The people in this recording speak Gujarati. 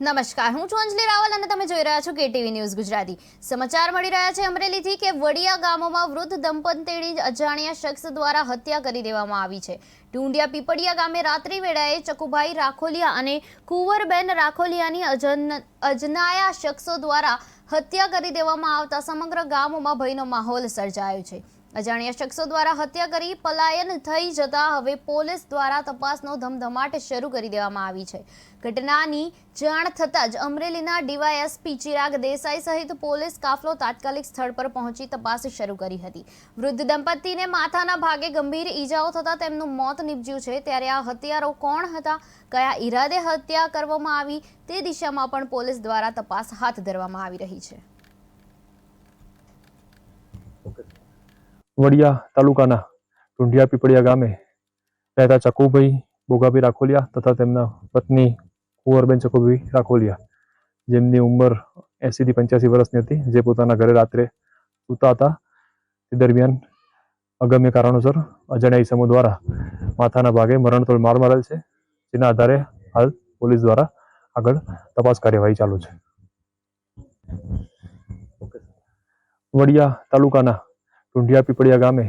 નમસ્કાર, હું છું અંજલિ રાવલ અને તમે જોઈ રહ્યા છો કેટીવી ન્યૂઝ ગુજરાતી. સમાચાર મળી રહ્યા છે અમરેલીથી કે વડિયા ગામોમાં વૃદ્ધ દંપતીની અજાણ્યા શખ્સ દ્વારા હત્યા કરી દેવામાં આવી છે. ટુંડિયા પીપળિયા ગામે રાત્રિ વેળાએ ચકુભાઈ રાખોલિયા અને કુંવરબેન રાખોલિયાની અજન, અજનાયા શખ્સો દ્વારા હત્યા કરી દેવામાં આવતા સમગ્ર ગામોમાં ભયનો માહોલ સર્જાયો છે. અજાણ્યા શખ્સો દ્વારા હત્યા કરી પલાયન થઈ જતા હવે પોલીસ દ્વારા તપાસનો ધમધમાટ શરૂ કરી દેવામાં આવી છે. ઘટનાની જાણ થતાં જ અમરેલીના ડીવાયએસપી ચિરાગ દેસાઈ સહિત પોલીસ કાફલો તાત્કાલિક સ્થળ પર પહોંચી તપાસ શરૂ કરી હતી. વૃદ્ધ દંપતીને માથાના ભાગે ગંભીર ઈજાઓ થતાં તેમનું મોત નીપજ્યું છે. ત્યારે આ હત્યારો કોણ હતા, કયા ઈરાદે હત્યા કરવામાં આવી, તે દિશામાં પણ પોલીસ દ્વારા તપાસ હાથ ધરવામાં આવી રહી છે. વડિયા તાલુકાના ઢુંઢિયા પીપળિયા ગામે રહેતા ચકુભાઈ બોગાભાઈ રાખોલિયા તથા તેમના પત્ની કુંવરબેન ચકુભાઈ રાખોલિયા, જેમની ઉંમર એંસીથી પંચ્યાસી વર્ષની હતી, જે પોતાના ઘરે રાત્રે સૂતા હતા. તે દરમિયાન અગમ્ય કારણોસર અજાણ્યા ઇસમો દ્વારા માથાના ભાગે મરણતોલ માર મારેલ છે, જેના આધારે હાલ પોલીસ દ્વારા આગળ તપાસ કાર્યવાહી ચાલુ છે. વડિયા તાલુકાના ઢુંઢિયા પીપળિયા ગામે